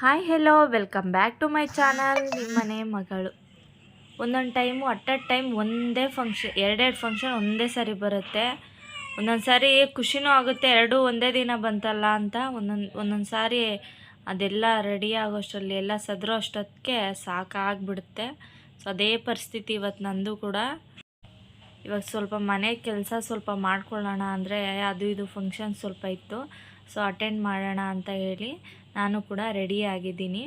Hi hello welcome back to my channel ನಿಮ್ಮನೆ ಮಗಳು. ಒಂದೊಂದು ಟೈಮು ಅಟ್ ಅಟ್ ಟೈಮ್ ಒಂದೇ ಫಂಕ್ಷನ್ ಎರಡೆರಡು ಫಂಕ್ಷನ್ ಒಂದೇ ಸಾರಿ ಬರುತ್ತೆ. ಒಂದೊಂದು ಸಾರಿ ಖುಷಿನೂ ಆಗುತ್ತೆ, ಎರಡೂ ಒಂದೇ ದಿನ ಬಂತಲ್ಲ ಅಂತ. ಒಂದೊಂದು ಒಂದೊಂದು ಸಾರಿ ಅದೆಲ್ಲ ರೆಡಿ ಆಗೋಷ್ಟರಲ್ಲಿ ಎಲ್ಲ ಸದ್ರೋ ಅಷ್ಟೊತ್ತಿಗೆ ಸಾಕಾಗ್ಬಿಡುತ್ತೆ. ಸೊ ಅದೇ ಪರಿಸ್ಥಿತಿ ಇವತ್ತು ನಂದು ಕೂಡ. ಇವಾಗ ಸ್ವಲ್ಪ ಮನೆ ಕೆಲಸ ಸ್ವಲ್ಪ ಮಾಡ್ಕೊಳ್ಳೋಣ ಅಂದರೆ ಅದು ಇದು ಫಂಕ್ಷನ್ ಸ್ವಲ್ಪ ಇತ್ತು. ಸೊ ಅಟೆಂಡ್ ಮಾಡೋಣ ಅಂತ ಹೇಳಿ ನಾನು ಕೂಡ ರೆಡಿ ಆಗಿದ್ದೀನಿ.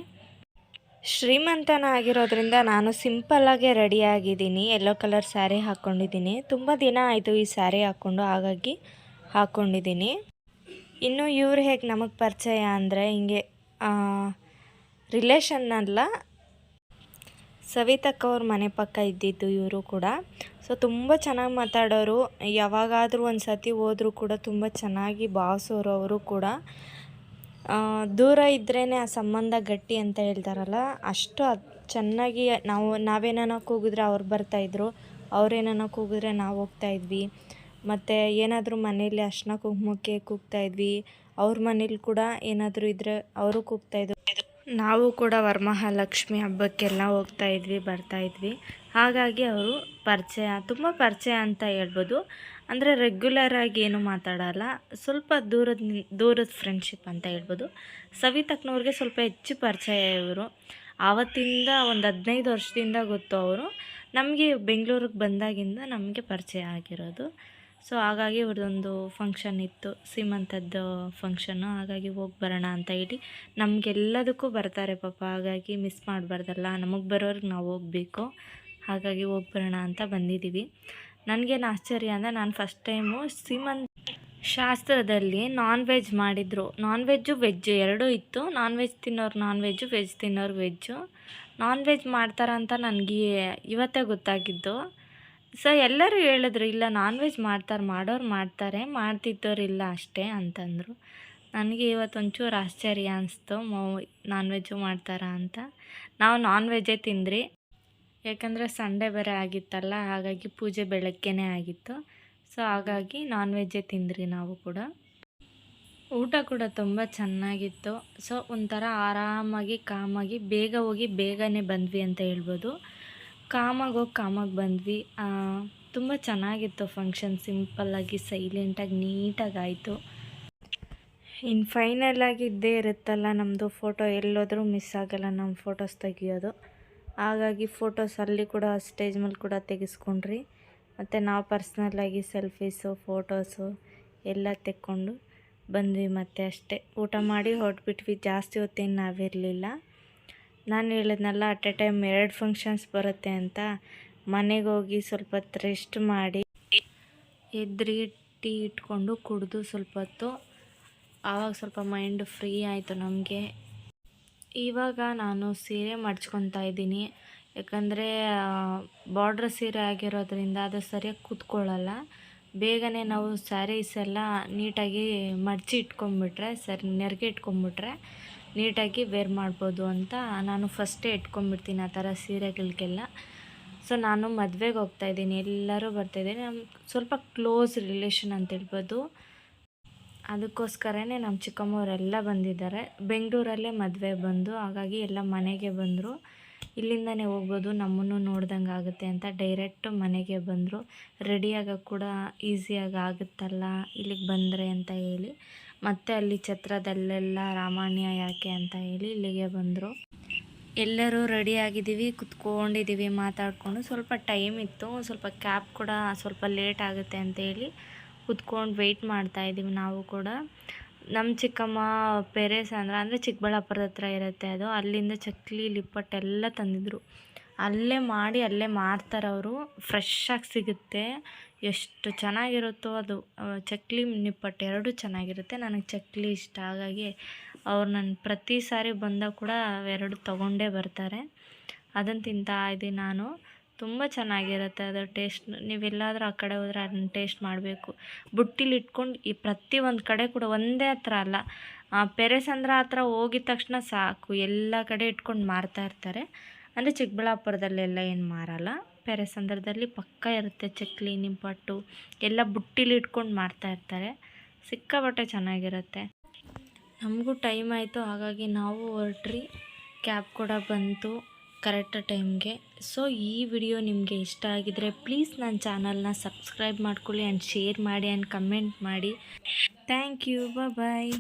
ಶ್ರೀಮಂತನ ಆಗಿರೋದ್ರಿಂದ ನಾನು ಸಿಂಪಲ್ಲಾಗೆ ರೆಡಿ ಆಗಿದ್ದೀನಿ. ಯೆಲ್ಲೋ ಕಲರ್ ಸ್ಯಾರಿ ಹಾಕ್ಕೊಂಡಿದ್ದೀನಿ ತುಂಬ ದಿನ ಆಯಿತು ಈ ಸ್ಯಾರಿ ಹಾಕ್ಕೊಂಡು ಹಾಗಾಗಿ ಹಾಕ್ಕೊಂಡಿದ್ದೀನಿ ಇನ್ನು ಇವ್ರು ಹೇಗೆ ನಮಗೆ ಪರಿಚಯ ಅಂದರೆ ಹಿಂಗೆ ರಿಲೇಷನ್ನಲ್ಲ ಸವಿತಕ್ಕವ್ರ ಮನೆ ಪಕ್ಕ ಇದ್ದಿದ್ದು ಇವರು ಕೂಡ. ಸೊ ತುಂಬ ಚೆನ್ನಾಗಿ ಮಾತಾಡೋರು. ಯಾವಾಗಾದರೂ ಒಂದು ಸತಿ ಹೋದರೂ ಕೂಡ ತುಂಬ ಚೆನ್ನಾಗಿ ಭಾವಿಸೋರು ಅವರು ಕೂಡ. ದೂರ ಇದ್ರೇ ಆ ಸಂಬಂಧ ಗಟ್ಟಿ ಅಂತ ಹೇಳ್ತಾರಲ್ಲ, ಅಷ್ಟು ಚೆನ್ನಾಗಿ ನಾವು ನಾವೇನೋ ಕೂಗಿದ್ರೆ ಅವ್ರು ಬರ್ತಾಯಿದ್ರು ಅವ್ರೇನೋ ಕೂಗಿದ್ರೆ ನಾವು ಹೋಗ್ತಾಯಿದ್ವಿ ಮತ್ತು ಏನಾದರೂ ಮನೇಲಿ ಅರ್ಶಿನ ಕುಂಕುಮಕ್ಕೆ ಕೂಗ್ತಾಯಿದ್ವಿ ಅವ್ರ ಮನೇಲಿ ಕೂಡ ಏನಾದರೂ ಇದ್ದರೆ ಅವರು ಕೂಗ್ತಾಯಿದ್ರು ನಾವು ಕೂಡ ವರಮಹಾಲಕ್ಷ್ಮಿ ಹಬ್ಬಕ್ಕೆಲ್ಲ ಹೋಗ್ತಾ ಇದ್ವಿ, ಬರ್ತಾ ಇದ್ವಿ. ಹಾಗಾಗಿ ಅವರು ಪರಿಚಯ, ತುಂಬ ಪರಿಚಯ ಅಂತ ಹೇಳ್ಬೋದು. ಅಂದರೆ ರೆಗ್ಯುಲರ್ ಆಗಿ ಏನು ಮಾತಾಡಲ್ಲ, ಸ್ವಲ್ಪ ದೂರದ ದೂರದ ಫ್ರೆಂಡ್ಶಿಪ್ ಅಂತ ಹೇಳ್ಬೋದು. ಸವಿತಕ್ನವ್ರಿಗೆ ಸ್ವಲ್ಪ ಹೆಚ್ಚು ಪರಿಚಯ ಇವರು. ಆವತ್ತಿಂದ ಒಂದು ಹದಿನೈದು ವರ್ಷದಿಂದ ಗೊತ್ತು ಅವರು. ನಮಗೆ ಬೆಂಗಳೂರಿಗೆ ಬಂದಾಗಿಂದ ನಮಗೆ ಪರಿಚಯ ಆಗಿರೋದು. ಸೊ ಹಾಗಾಗಿ ಇವ್ರದ್ದೊಂದು ಫಂಕ್ಷನ್ ಇತ್ತು. ಸೀಮಂತದ್ದು ಫಂಕ್ಷನ್ನು ಹಾಗಾಗಿ ಹೋಗಿ ಬರೋಣ ಅಂತ ಹೇಳಿ ನಮಗೆಲ್ಲದಕ್ಕೂ ಬರ್ತಾರೆ ಪಾಪ. ಹಾಗಾಗಿ ಮಿಸ್ ಮಾಡಬಾರ್ದಲ್ಲ. ನಮಗೆ ಬರೋರಿಗೆ ನಾವು ಹೋಗಬೇಕು. ಹಾಗಾಗಿ ಹೋಗಿ ಬರೋಣ ಅಂತ ಬಂದಿದ್ದೀವಿ ನನಗೇನು ಆಶ್ಚರ್ಯ ಅಂದರೆ ನಾನು ಫಸ್ಟ್ ಟೈಮು ಸೀಮಂತ ಶಾಸ್ತ್ರದಲ್ಲಿ ನಾನ್ ವೆಜ್ ಮಾಡಿದರು. ನಾನ್ ವೆಜ್ಜು ವೆಜ್ ಎರಡೂ ಇತ್ತು. ನಾನ್ ವೆಜ್ ತಿನ್ನೋರು ನಾನ್ ವೆಜ್ಜು ವೆಜ್ ತಿನ್ನೋರು ವೆಜ್ಜು ನಾನ್ ವೆಜ್ ಮಾಡ್ತಾರಂತ ನನಗೆ ಇವತ್ತೇ ಗೊತ್ತಾಗಿದ್ದು. ಸೊ ಎಲ್ಲರೂ ಹೇಳಿದ್ರು, ಇಲ್ಲ ನಾನ್ ವೆಜ್ ಮಾಡ್ತಾರೆ, ಮಾಡೋರು ಮಾಡ್ತಾರೆ ಮಾಡ್ತಿದ್ದವ್ರು ಇಲ್ಲ ಅಷ್ಟೇ, ಅಂತಂದರು. ನನಗೆ ಇವತ್ತು ಒಂಚೂರು ಆಶ್ಚರ್ಯ ಅನಿಸ್ತು, ಮೌ ನಾನ್ ವೆಜ್ಜು ಮಾಡ್ತಾರಾ ಅಂತ. ನಾವು ನಾನ್ ವೆಜ್ಜೇ ತಿಂದ್ರಿ. ಯಾಕಂದರೆ ಸಂಡೇ ಬೇರೆ ಆಗಿತ್ತಲ್ಲ, ಹಾಗಾಗಿ ಪೂಜೆ ಬೆಳಗ್ಗೆನೇ ಆಗಿತ್ತು. ಸೊ, ಹಾಗಾಗಿ ನಾನ್ ವೆಜ್ಜೇ ತಿಂದ್ರಿ ನಾವು ಕೂಡ. ಊಟ ಕೂಡ ತುಂಬ ಚೆನ್ನಾಗಿತ್ತು. ಸೊ, ಒಂಥರ ಆರಾಮಾಗಿ, ಕಾಮಾಗಿ, ಬೇಗ ಹೋಗಿ ಬೇಗನೆ ಬಂದ್ವಿ ಅಂತ ಹೇಳ್ಬೋದು. ಕಾಮಾಗಿ ಹೋಗಿ ಕಾಮಾಗಿ ಬಂದ್ವಿ. ತುಂಬ ಚೆನ್ನಾಗಿತ್ತು ಫಂಕ್ಷನ್ ಸಿಂಪಲ್ಲಾಗಿ ಸೈಲೆಂಟಾಗಿ ನೀಟಾಗಿ ಆಯಿತು. ಇನ್ನು ಫೈನಲ್ ಆಗಿ ಇದ್ದೇ ಇರುತ್ತಲ್ಲ ನಮ್ಮದು ಫೋಟೋ ಎಲ್ಲೋದರೂ ಮಿಸ್ ಆಗಲ್ಲ ನಮ್ಮ ಫೋಟೋಸ್ ತೆಗಿಯೋದು. ಹಾಗಾಗಿ ಫೋಟೋಸ್ ಅಲ್ಲಿ ಕೂಡ ಸ್ಟೇಜ್ ಮೇಲೆ ಕೂಡ ತೆಗೆಸ್ಕೊಂಡ್ರಿ. ಮತ್ತು ನಾವು ಪರ್ಸ್ನಲ್ಲಾಗಿ ಸೆಲ್ಫೀಸು ಫೋಟೋಸು ಎಲ್ಲ ತೆಕ್ಕೊಂಡು ಬಂದ್ವಿ ಮತ್ತೆ ಅಷ್ಟೇ. ಊಟ ಮಾಡಿ ಹೊರಟ್ಬಿಟ್ವಿ, ಜಾಸ್ತಿ ಹೊತ್ತೇನು ನಾವಿರಲಿಲ್ಲ. ನಾನು ಹೇಳಿದ್ನಲ್ಲ ಅಟ್ ಎ ಟೈಮ್ ಎರಡು ಫಂಕ್ಷನ್ಸ್ ಬರುತ್ತೆ ಅಂತ. ಮನೆಗೆ ಹೋಗಿ ಸ್ವಲ್ಪ ಹೊತ್ತು ರೆಸ್ಟ್ ಮಾಡಿ, ಎದ್ರಿ ಟೀ ಇಟ್ಕೊಂಡು ಕುಡಿದು ಸ್ವಲ್ಪ ಹೊತ್ತು, ಆವಾಗ ಸ್ವಲ್ಪ ಮೈಂಡ್ ಫ್ರೀ ಆಯಿತು ನಮಗೆ. ಇವಾಗ ನಾನು ಸೀರೆ ಮಡ್ಚ್ಕೊತಾ ಇದ್ದೀನಿ. ಯಾಕಂದರೆ ಬಾರ್ಡ್ರ್ ಸೀರೆ ಆಗಿರೋದ್ರಿಂದ ಅದು ಸರಿಯಾಗಿ ಕೂತ್ಕೊಳ್ಳಲ್ಲ. ಬೇಗನೆ ನಾವು ಸ್ಯಾರೀಸ್ ಎಲ್ಲ ನೀಟಾಗಿ ಮಡಚಿ ಇಟ್ಕೊಂಬಿಟ್ರೆ, ಸರಿ, ನೆರಿಗೆ ಇಟ್ಕೊಂಬಿಟ್ರೆ ನೀಟಾಗಿ ವೇರ್ ಮಾಡ್ಬೋದು ಅಂತ ನಾನು ಫಸ್ಟೇ ಇಟ್ಕೊಂಡ್ಬಿಡ್ತೀನಿ ಆ ಥರ ಸೀರೆಗಳಿಗೆಲ್ಲ. ಸೊ ನಾನು ಮದುವೆಗೆ ಹೋಗ್ತಾಯಿದ್ದೀನಿ ಎಲ್ಲರೂ ಬರ್ತಾಯಿದ್ದೀನಿ ನಮ್ಮ ಸ್ವಲ್ಪ ಕ್ಲೋಸ್ ರಿಲೇಷನ್ ಅಂತ ಹೇಳ್ಬೋದು. ಅದಕ್ಕೋಸ್ಕರನೇ ನಮ್ಮ ಚಿಕ್ಕಮ್ಮವರೆಲ್ಲ ಬಂದಿದ್ದಾರೆ. ಬೆಂಗಳೂರಲ್ಲೇ ಮದುವೆ ಬಂದು, ಹಾಗಾಗಿ ಎಲ್ಲ ಮನೆಗೆ ಬಂದರು. ಇಲ್ಲಿಂದನೇ ಹೋಗ್ಬೋದು. ನಮ್ಮನ್ನು ನೋಡ್ದಂಗೆ ಆಗುತ್ತೆ ಅಂತ ಡೈರೆಕ್ಟ್ ಮನೆಗೆ ಬಂದರು. ರೆಡಿಯಾಗ ಕೂಡ ಈಸಿಯಾಗಿ ಆಗುತ್ತಲ್ಲ, ಇಲ್ಲಿಗೆ ಬಂದರೆ ಅಂತ ಹೇಳಿ. ಮತ್ತೆ ಅಲ್ಲಿ ಛತ್ರದಲ್ಲೆಲ್ಲ ರಾಮಾಯಣ ಯಾಕೆ ಅಂತ ಹೇಳಿ ಇಲ್ಲಿಗೆ ಬಂದರು. ಎಲ್ಲರೂ ರೆಡಿ ಆಗಿದ್ದೀವಿ, ಕುತ್ಕೊಂಡಿದ್ದೀವಿ, ಮಾತಾಡಿಕೊಂಡು. ಸ್ವಲ್ಪ ಟೈಮ್ ಇತ್ತು, ಸ್ವಲ್ಪ ಕ್ಯಾಬ್ ಕೂಡ ಸ್ವಲ್ಪ ಲೇಟ್ ಆಗುತ್ತೆ ಅಂತ ಹೇಳಿ ಕುತ್ಕೊಂಡು ವೆಯ್ಟ್ ಮಾಡ್ತಾ ಇದ್ದೀವಿ ನಾವು ಕೂಡ. ನಮ್ಮ ಚಿಕ್ಕಮ್ಮ ಪೆರೇಸ್ ಅಂದ್ರೆ, ಅಂದರೆ ಚಿಕ್ಕಬಳ್ಳಾಪುರದ ಹತ್ರ ಇರುತ್ತೆ ಅದು. ಅಲ್ಲಿಂದ ಚಕ್ಲಿ, ಲಿಪ್ಪಟ್ಟೆಲ್ಲ ತಂದಿದ್ರು. ಅಲ್ಲೇ ಮಾಡಿ ಅಲ್ಲೇ ಮಾರ್ತಾರೆ ಅವರು. ಫ್ರೆಶ್ ಆಗಿ ಸಿಗುತ್ತೆ. ಎಷ್ಟು ಚೆನ್ನಾಗಿರುತ್ತೋ ಅದು. ಚಕ್ಲಿ ನಿಪ್ಪಟ್ಟು ಎರಡೂ ಚೆನ್ನಾಗಿರುತ್ತೆ. ನನಗೆ ಚಕ್ಲಿ ಇಷ್ಟ. ಹಾಗಾಗಿ ಅವ್ರು ನಾನು ಪ್ರತಿ ಸಾರಿ ಬಂದಾಗ ಕೂಡ ಅವೆರಡು ತೊಗೊಂಡೇ ಬರ್ತಾರೆ. ಅದನ್ನು ತಿಂತಾ ಇದ್ದೀನಿ ನಾನು. ತುಂಬ ಚೆನ್ನಾಗಿರುತ್ತೆ ಅದು ಟೇಸ್ಟ್. ನೀವೆಲ್ಲಾದರೂ ಆ ಕಡೆ ಹೋದರೆ ಅದನ್ನು ಟೇಸ್ಟ್ ಮಾಡಬೇಕು. ಬುಟ್ಟಿಲಿ ಇಟ್ಕೊಂಡು ಈ ಪ್ರತಿ ಒಂದು ಕಡೆ ಕೂಡ ಒಂದೇ ಹತ್ರ ಅಲ್ಲ. ಆ, ಪೆರೇಸಂದ್ರ ಹತ್ರ ಹೋಗಿದ ತಕ್ಷಣ ಸಾಕು. ಎಲ್ಲ ಕಡೆ ಇಟ್ಕೊಂಡು ಮಾರ್ತಾ ಇರ್ತಾರೆ. ಅಂದರೆ ಚಿಕ್ಕಬಳ್ಳಾಪುರದಲ್ಲೆಲ್ಲ ಏನು ಮಾರಲ್ಲ. ಸಂದರ್ಭದಲ್ಲಿ ಪಕ್ಕ ಇರುತ್ತೆ ಚಕ್ಲಿ ನಿಂಬಟ್ಟು ಎಲ್ಲ ಬುಟ್ಟಿಲಿ ಇಟ್ಕೊಂಡು ಮಾರ್ತಾ ಇರ್ತಾರೆ. ಸಿಕ್ಕಾಪಟ್ಟೆ ಚೆನ್ನಾಗಿರುತ್ತೆ. ನಮಗೂ ಟೈಮ್ ಆಯಿತು, ಹಾಗಾಗಿ ನಾವು ಹೊರಟ್ರಿ. ಕ್ಯಾಬ್ ಕೂಡ ಬಂತು ಕರೆಕ್ಟ್ ಟೈಮ್ಗೆ ಸೊ ಈ ವಿಡಿಯೋ ನಿಮಗೆ ಇಷ್ಟ ಆಗಿದರೆ ಪ್ಲೀಸ್ ನನ್ನ ಚಾನಲ್ನ ಸಬ್ಸ್ಕ್ರೈಬ್ ಮಾಡ್ಕೊಳ್ಳಿ ಆ್ಯಂಡ್ ಶೇರ್ ಮಾಡಿ ಆ್ಯಂಡ್ ಕಮೆಂಟ್ ಮಾಡಿ. Thank you bye